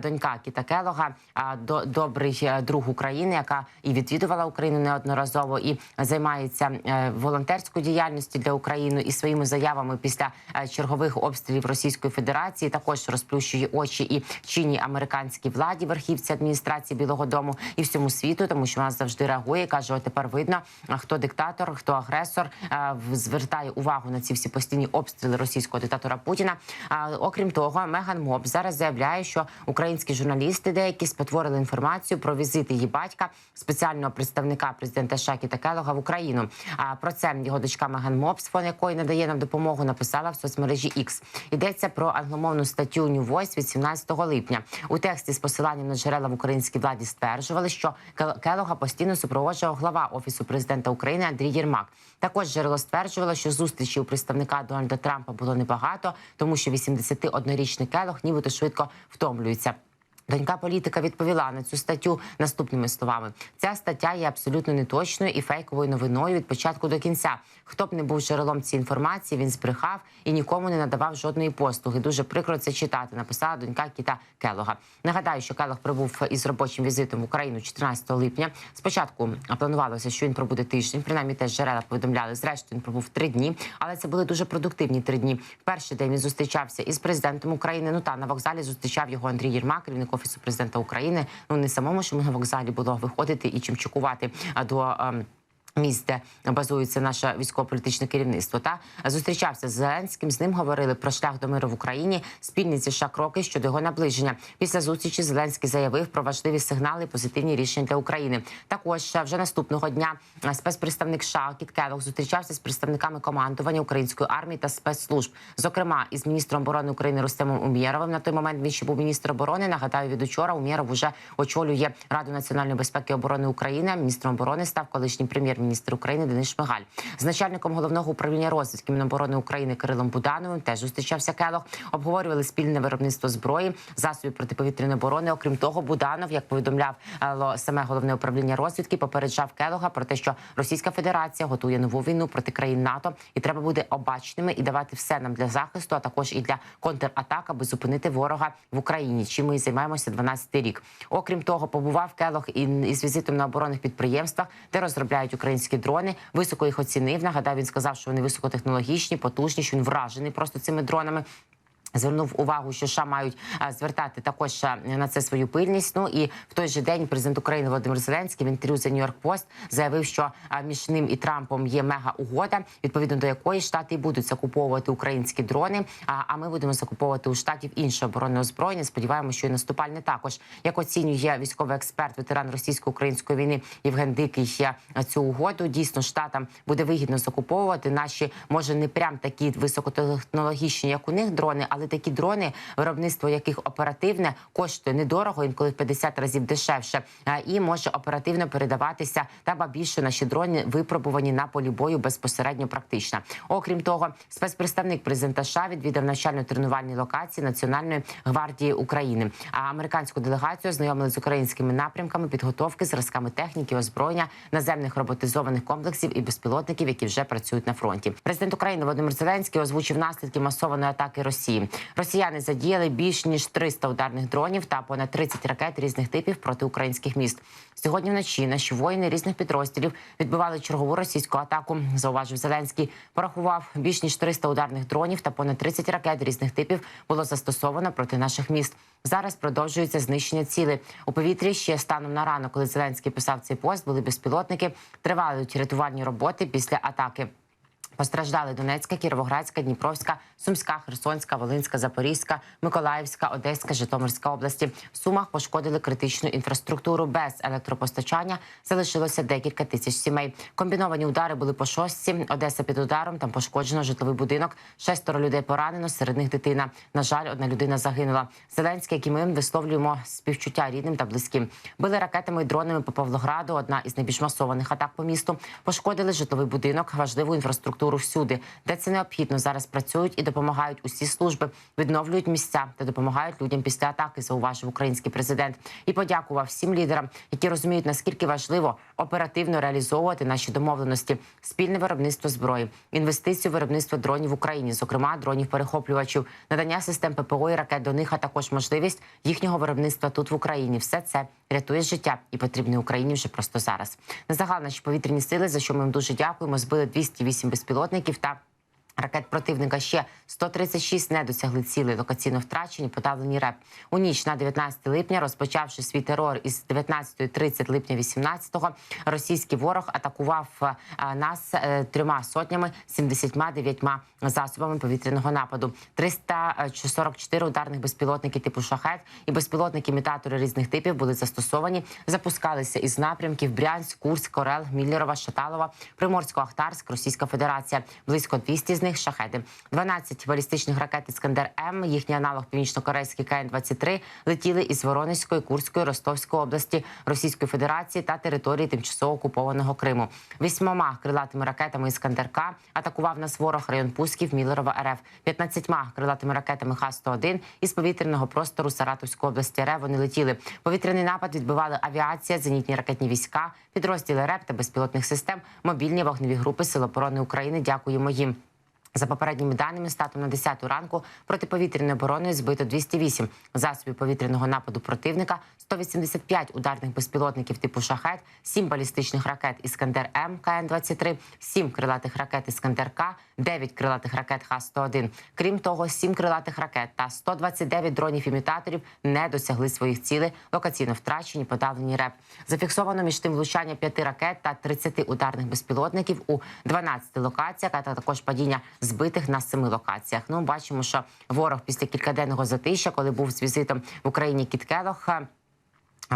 Донька Кіта Келога, до- добрий е, друг України, яка і відвідувала Україну неодноразово, і займається е, волонтерською діяльністю для України і своїми заявами після е, чергових обстрілів Російської Федерації. Також розплющує очі і чинній американській владі, верхівці адміністрації Білого Дому і всьому світу, тому що вона завжди реагує. каже: от тепер видно, хто диктатор, хто агресор. Звертає увагу на ці всі постійні обстріли російського диктатора Путіна. Окрім того, Меган Моб зараз заявляє, що українські журналісти деякі спотворили інформацію про візит її батька, спеціального представника президента Шакі Такелога в Україну. А про це його дочка Меган Моб, з фон якої надає нам допомогу, написала в соцмережі X. Йдеться про англомовну статтю New Voice від 17 липня. У тексті з посиланням на джерела в українській владі стверджували, що Кел- Келога постійно супроводжував глава офісу президента України Андрій Єрмак. Також джерело стверджувало, що зустрічі у представника Дональда Трампа було небагато, тому що 81-річний Келог нібито швидко втомлюється. Донька політика відповіла на цю статтю наступними словами: ця стаття є абсолютно неточною і фейковою новиною від початку до кінця. Хто б не був джерелом цієї інформації, він збрехав і нікому не надавав жодної послуги. Дуже прикро це читати. Написала донька Кіта Келога. Нагадаю, що Келог прибув із робочим візитом в Україну 14 липня. Спочатку планувалося, що він пробуде тиждень. Принаймні теж джерела повідомляли. Зрештою він пробув три дні, але це були дуже продуктивні три дні. Перший день він зустрічався із президентом України. Ну та на вокзалі зустрічав його Андрій Єрмак, керівник офісу президента України. Ну не самому, що на вокзалі було виходити і чимчикувати до. Місць, де базується наше військово-політичне керівництво, та зустрічався з Зеленським. З ним говорили про шлях до миру в Україні, спільні ці США кроки щодо його наближення. Після зустрічі Зеленський заявив про важливі сигнали, позитивні рішення для України. Також е, вже наступного дня е, спецпредставник США Кіт Келлог зустрічався з представниками командування української армії та спецслужб, зокрема із міністром оборони України Рустемом Умєровим. На той момент він ще був міністр оборони. Нагадаю, від учора Умєров уже очолює Раду національної безпеки і оборони України. Міністром оборони став колишній прем'єр-міністр України Денис Шмигаль. З начальником головного управління розвідки Міноборони України Кирилом Будановим теж зустрічався Келох. Обговорювали спільне виробництво зброї, засобів протиповітряної оборони. Окрім того, Буданов, як повідомляв е, саме головне управління розвідки, попереджав Келога про те, що Російська Федерація готує нову війну проти країн НАТО, і треба буде обачними і давати все нам для захисту, а також і для контратак, аби зупинити ворога в Україні. Чим ми і займаємося 12-й рік. Окрім того, побував Келог і із візитом на оборонних підприємствах, де розробляють українські дрони. Високо їх оцінив. Нагадав, він сказав, що вони високотехнологічні, потужні, що він вражений просто цими дронами. Звернув увагу, що США мають звертати також на це свою пильність. Ну і в той же день президент України Володимир Зеленський в інтерв'ю за Нью-Йорк Пост заявив, що між ним і Трампом є мега угода, відповідно до якої штати і будуть закуповувати українські дрони. А, ми будемо закуповувати у штатів інше оборонне озброєння. Сподіваємося, що і наступальне також. Як оцінює військовий експерт, ветеран російсько-української війни Євген Дикий е, цю угоду. Дійсно, штатам буде вигідно закуповувати наші, може не прям такі високотехнологічні, як у них дрони, але такі дрони, виробництво яких оперативне коштує недорого, інколи в 50 разів дешевше, і може оперативно передаватися та ба більше наші дрони випробувані на полі бою безпосередньо практично. Окрім того, спецпредставник президента США відвідав навчально-тренувальні локації Національної гвардії України. А американську делегацію ознайомили з українськими напрямками підготовки, зразками техніки, озброєння, наземних роботизованих комплексів і безпілотників, які вже працюють на фронті. Президент України Володимир Зеленський озвучив наслідки масованої атаки Росії. Росіяни задіяли більш ніж 300 ударних дронів та понад 30 ракет різних типів проти українських міст. Сьогодні вночі наші воїни різних підрозділів відбивали чергову російську атаку. Зауважив Зеленський. Порахував більш ніж 300 ударних дронів та понад 30 ракет різних типів було застосовано проти наших міст. Зараз продовжується знищення цілей у повітрі. Ще станом на ранок, коли Зеленський писав цей пост, були безпілотники. Тривають рятувальні роботи після атаки. Постраждали Донецька, Кіровоградська, Дніпровська, Сумська, Херсонська, Волинська, Запорізька, Миколаївська, Одеська, Житомирська області. В Сумах пошкодили критичну інфраструктуру. Без електропостачання залишилося декілька тисяч сімей. Комбіновані удари були по шостці. Одеса під ударом. Там пошкоджено житловий будинок. Шестеро людей поранено. Серед них дитина. На жаль, одна людина загинула. Зеленський, як і ми висловлюємо співчуття рідним та близьким. Били ракетами і дронами по Павлограду. Одна із найбільш масованих атак по місту. Пошкодили житловий будинок, важливу інфраструктуру інфраструктуру всюди, де це необхідно. Зараз працюють і допомагають усі служби, відновлюють місця та допомагають людям після атаки. Зауважив український президент і подякував всім лідерам, які розуміють наскільки важливо оперативно реалізовувати наші домовленості, спільне виробництво зброї, інвестицію в виробництво дронів в Україні, зокрема дронів перехоплювачів, надання систем ППО і ракет до них, а також можливість їхнього виробництва тут в Україні. Все це рятує життя і потрібне Україні вже просто зараз. На загал наші повітряні сили, за що ми їм дуже дякуємо. Збили 208 безпілотників та. Ракет противника ще 136 не досягли цілей локаційно втрачені, подавлені РЕП. У ніч на 19 липня, розпочавши свій терор із 19.30 липня 18-го, російський ворог атакував е, нас е, трьома сотнями 79 засобами повітряного нападу. 344 ударних безпілотники типу шахет і безпілотники-імітатори різних типів були застосовані. Запускалися із напрямків Брянськ, Курськ, Орел, Міллерова, Шаталова, Приморсько-Ахтарськ, Російська Федерація. Близько 200 з них шахеди. 12 балістичних ракет Іскандер М, їхній аналог північно-корейський КН-23, летіли із Воронезької, Курської, Ростовської області Російської Федерації та території тимчасово окупованого Криму. Вісьмома крилатими ракетами Іскандер К атакував нас ворог район Пусків, Міллерова РФ. 15 крилатими ракетами Х-101 із повітряного простору Саратовської області РФ вони летіли. Повітряний напад відбивали авіація, зенітні ракетні війська, підрозділи РЕП та безпілотних систем, мобільні вогневі групи Сил оборони України. Дякуємо їм. За попередніми даними, статом на 10 ранку протиповітряною обороною збито 208 засобів повітряного нападу противника, 185 ударних безпілотників типу шахет, 7 балістичних ракет Іскандер М КН-23, 7 крилатих ракет Іскандер К, 9 крилатих ракет Х-101. Крім того, 7 крилатих ракет та 129 дронів-імітаторів не досягли своїх цілей, локаційно втрачені, подавлені РЕП. Зафіксовано між тим влучання 5 ракет та 30 ударних безпілотників у 12 локаціях, а також падіння збитих на семи локаціях. Ну, бачимо, що ворог після кількаденного затища, коли був з візитом в Україні Кіт Келох, а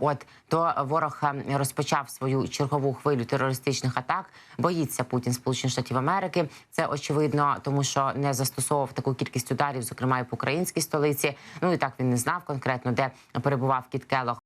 От то ворог е, розпочав свою чергову хвилю терористичних атак. Боїться Путін Сполучених Штатів Америки. Це очевидно, тому що не застосовував таку кількість ударів, зокрема і по українській столиці. Ну і так він не знав конкретно, де перебував Кіт Келох.